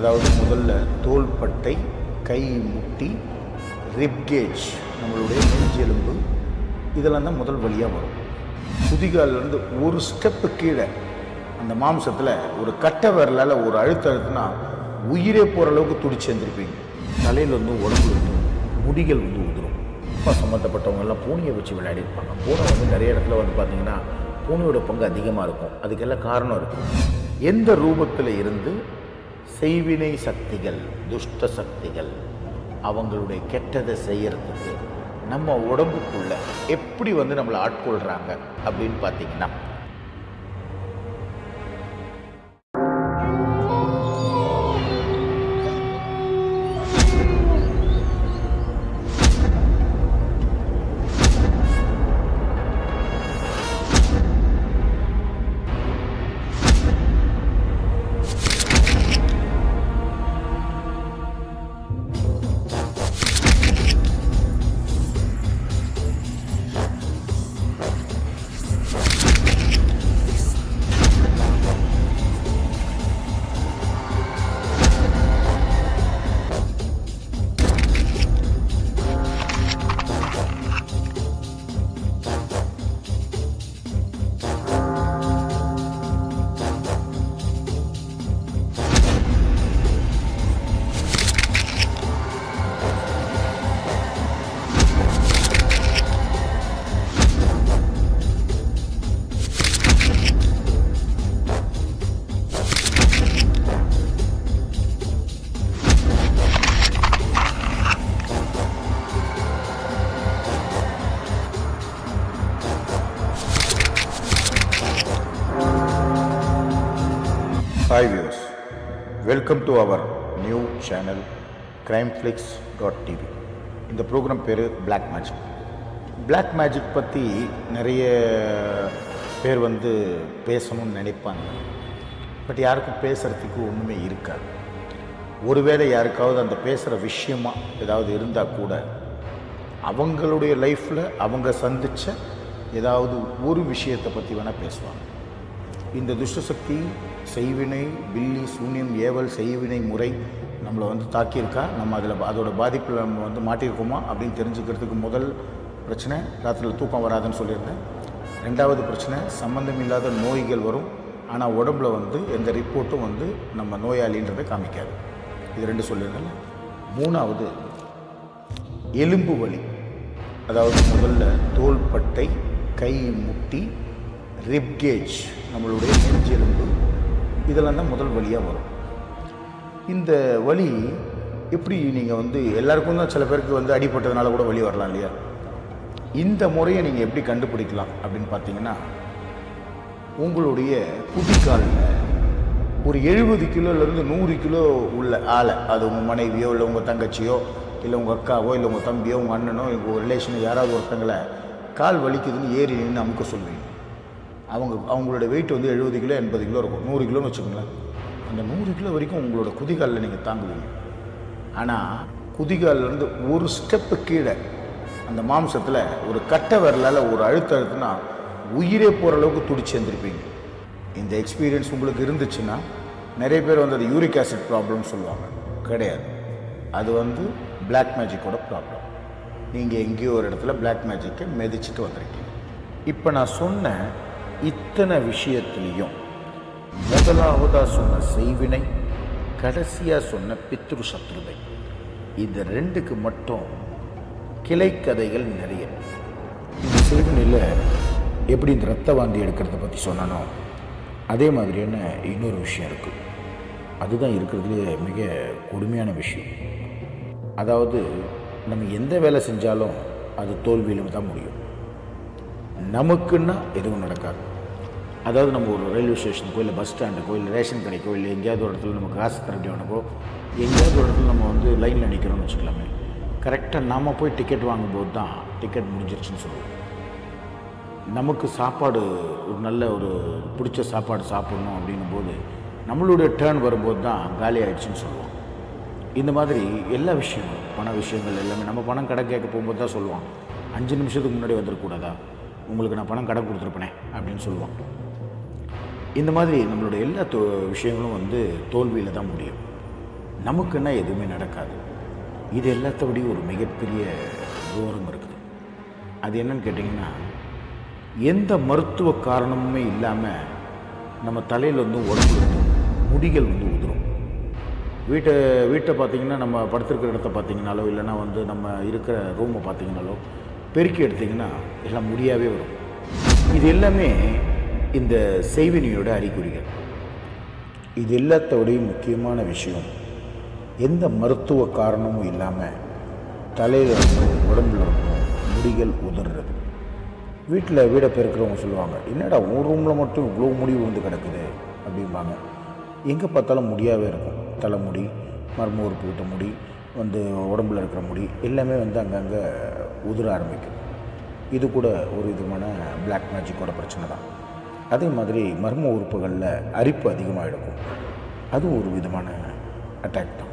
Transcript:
அதாவது முதல்ல தோள்பட்டை கை முட்டி ரிப்கேஜ் நம்மளுடைய நெஞ்செலும்பு இதெல்லாம் தான் முதல் வழியாக வரும். குதிகால்லேருந்து ஒரு ஸ்டெப்பு கீழே அந்த மாம்சத்தில் ஒரு கட்டை விரலால் ஒரு அழுத்த அழுத்தினா உயிரே போகிற அளவுக்கு துடிச்சு எழுந்திருப்பீங்க தலையில் வந்து உடம்பு வந்து முடிகள் வந்து உதிரும். அப்பா சம்மந்தப்பட்டவங்க எல்லாம் பூனையை வச்சு விளையாடிருப்பாங்க. பூனை வந்து நிறைய இடத்துல வந்து பார்த்தீங்கன்னா பூனையோட பங்கு அதிகமாக இருக்கும். அதுக்கெல்லாம் காரணம் இருக்கும் எந்த ரூபத்தில் இருந்து செய்வினை சக்திகள் துஷ்ட சக்திகள் அவங்களுடைய கெட்டதை செய்கிறதுக்கு நம்ம உடம்புக்குள்ள எப்படி வந்து நம்மளை ஆட்கொள்கிறாங்க அப்படின்னு பார்த்தீங்கன்னா hi views welcome to our new channel Crimeflix dot TV இந்த ப்ரோக்ராம் பேர் பிளாக் மேஜிக் பிளாக் மேஜிக் பற்றி நிறைய பேர் வந்து பேசணும்னு நினைப்பாங்க. பட் யாருக்கும் பேசுகிறதுக்கு ஒன்றுமே இருக்காது. ஒருவேளை யாருக்காவது அந்த பேசுகிற விஷயமா ஏதாவது இருந்தால் கூட அவங்களுடைய லைஃப்பில் அவங்க சந்தித்த ஏதாவது ஒரு விஷயத்தை பற்றி வேணால் பேசுவாங்க. இந்த துஷ்டசக்தி செய்வினை பில்லி சூன்யம் ஏவல் செய்வினை முறை நம்மளை வந்து தாக்கியிருக்கா? நம்ம அதில் அதோட பாதிப்பில் நம்ம வந்து மாட்டியிருக்கோமா? அப்படின்னு தெரிஞ்சுக்கிறதுக்கு முதல் பிரச்சனை ராத்திரியில் தூக்கம் வராதுன்னு சொல்லியிருந்தேன். ரெண்டாவது பிரச்சனை சம்மந்தம் இல்லாத நோய்கள் வரும். ஆனால் உடம்புல வந்து எந்த ரிப்போர்ட்டும் வந்து நம்ம நோயாளின்றதை காமிக்காது. இது ரெண்டு சொல்லியிருந்தேன். மூணாவது எலும்பு வலி. அதாவது முதல்ல தோள்பட்டை கை முட்டி ரிப்கேஜ் நம்மளுடைய நெஞ்செலும்பு இதெல்லாம் தான் முதல் வழியாக வரும். இந்த வழி எப்படி நீங்கள் வந்து எல்லாருக்கும் தான் சில பேருக்கு வந்து அடிபட்டதுனால கூட வழி வரலாம் இல்லையா? இந்த முறையை நீங்கள் எப்படி கண்டுபிடிக்கலாம் அப்படின்னு பார்த்தீங்கன்னா உங்களுடைய குதிக்காலில் ஒரு எழுபது கிலோலேருந்து நூறு கிலோ உள்ள ஆளை அது உங்கள் மனைவியோ இல்லை உங்கள் தங்கச்சியோ இல்லை உங்கள் அக்காவோ இல்லை உங்கள் தம்பியோ உங்கள் அண்ணனோ உங்கள் ரிலேஷனோ யாராவது ஒருத்தங்களை கால் வலிக்குதுன்னு ஏறி நின்று அமுக்க சொல்லுவீங்க. அவங்க அவங்களோட வெயிட் வந்து எழுபது கிலோ எண்பது கிலோ இருக்கும். நூறு கிலோன்னு வச்சுக்கோங்களேன். அந்த நூறு கிலோ வரைக்கும் உங்களோட குதிகாலில் நீங்கள் தாங்குவீங்க. ஆனால் குதிகால்லேருந்து ஒரு ஸ்டெப்பு கீழே அந்த மாம்சத்தில் ஒரு கட்டை விரலால் ஒரு அழுத்த அழுத்துனா உயிரே போகிற அளவுக்கு துடிச்சு எழுந்திருப்பீங்க இந்த எக்ஸ்பீரியன்ஸ் உங்களுக்கு இருந்துச்சுன்னா நிறைய பேர் வந்து அது யூரிக் ஆசிட் ப்ராப்ளம்னு சொல்லுவாங்க. கிடையாது. அது வந்து பிளாக் மேஜிக்கோட ப்ராப்ளம் நீங்கள் எங்கேயோ ஒரு இடத்துல பிளாக் மேஜிக்கை மிதிச்சிட்டு வந்திருக்கீங்க. இப்போ நான் சொன்ன இத்தனை விஷயத்துலேயும் முதலாவதாக சொன்ன செய்வினை கடைசியாக சொன்ன பித்ரு சத்ருதை. இந்த ரெண்டுக்கு மட்டும் கிளைக்கதைகள் நிறைய. இந்த செய்வினையில் எப்படி இந்த ரத்த வாந்தி எடுக்கிறத பற்றி சொன்னானோ அதே மாதிரியான இன்னொரு விஷயம் இருக்குது அதுதான் இருக்கிறதுலே மிக கொடுமையான விஷயம். அதாவது நம்ம எந்த வேலை செஞ்சாலும் அது தோல்வியில் தான் முடியும். நமக்குன்னா எதுவும் நடக்காது. அதாவது நம்ம ஒரு ரயில்வே ஸ்டேஷனுக்கோ இல்லை பஸ் ஸ்டாண்டுக்கோ இல்லை ரேஷன் கடைக்கோ இல்லை எங்கேயாவது ஒரு இடத்துல நம்ம காசு திரட்டியவனுக்கோ எங்கேயாவது ஒரு இடத்துல நம்ம வந்து லைனில் நிற்கிறோம்னு வச்சுக்கலாமே. கரெக்டாக நாம் போய் டிக்கெட் வாங்கும்போது தான் டிக்கெட் முடிஞ்சிருச்சுன்னு சொல்லுவோம். நமக்கு சாப்பாடு ஒரு நல்ல ஒரு பிடிச்ச சாப்பாடு சாப்பிடணும் அப்படின்னும் போது நம்மளுடைய டேர்ன் வரும்போது தான் காலி ஆகிடுச்சின்னு சொல்லுவோம். இந்த மாதிரி எல்லா விஷயங்களும் பண விஷயங்கள் எல்லாமே நம்ம பணம் கடை கேட்க போகும்போது தான் சொல்லுவான் அஞ்சு நிமிஷத்துக்கு முன்னாடி வந்துடக்கூடாதா? உங்களுக்கு நான் பணம் கடை கொடுத்துருப்பேனே அப்படின்னு சொல்லுவான் இந்த மாதிரி நம்மளுடைய எல்லா தோ விஷயங்களும் வந்து தோல்வியில் தான் முடியும். நமக்குன்னா எதுவுமே நடக்காது. இது எல்லாத்தபடி ஒரு மிகப்பெரிய தூரம் இருக்குது. அது என்னன்னு கேட்டிங்கன்னா எந்த மருத்துவ காரணமுமே இல்லாமல் நம்ம தலையில் வந்து உடம்பு முடிகள் வந்து உதிரும். வீட்டை வீட்டை பார்த்தீங்கன்னா நம்ம படுத்திருக்கிற இடத்த பார்த்தீங்கனாலோ இல்லைன்னா வந்து நம்ம இருக்கிற ரூமை பார்த்தீங்கனாலோ பெருக்கி எடுத்திங்கன்னா எல்லாம் முடியாவே வரும். இது எல்லாமே இந்த செய்வினியோட அறிகுறிகள். இது எல்லாத்தோடையும் முக்கியமான விஷயம். எந்த மருத்துவ காரணமும் இல்லாமல் தலையில் இருக்கும் உடம்புல இருக்கும் முடிகள் உதறது வீட்டில் வீடை பெருக்கிறவங்க சொல்லுவாங்க என்னடா ஒரு ரூமில் மட்டும் இவ்வளோ முடி விழுந்து கிடக்குது? அப்படிம்பாங்க. எங்கே பார்த்தாலும் முடியாவே இருக்கும். தலைமுடி மர்ம உறுப்புக்கிட்ட முடி வந்து உடம்புல இருக்கிற முடி எல்லாமே வந்து அங்கங்கே உதிர ஆரம்பிக்கும். இது கூட ஒரு விதமான பிளாக் மேஜிக்கோட பிரச்சனை தான். அதே மாதிரி மர்ம உறுப்புகளில் அரிப்பு அதிகமாக எடுக்கும் அதுவும் ஒரு விதமான அட்டாக் தான்.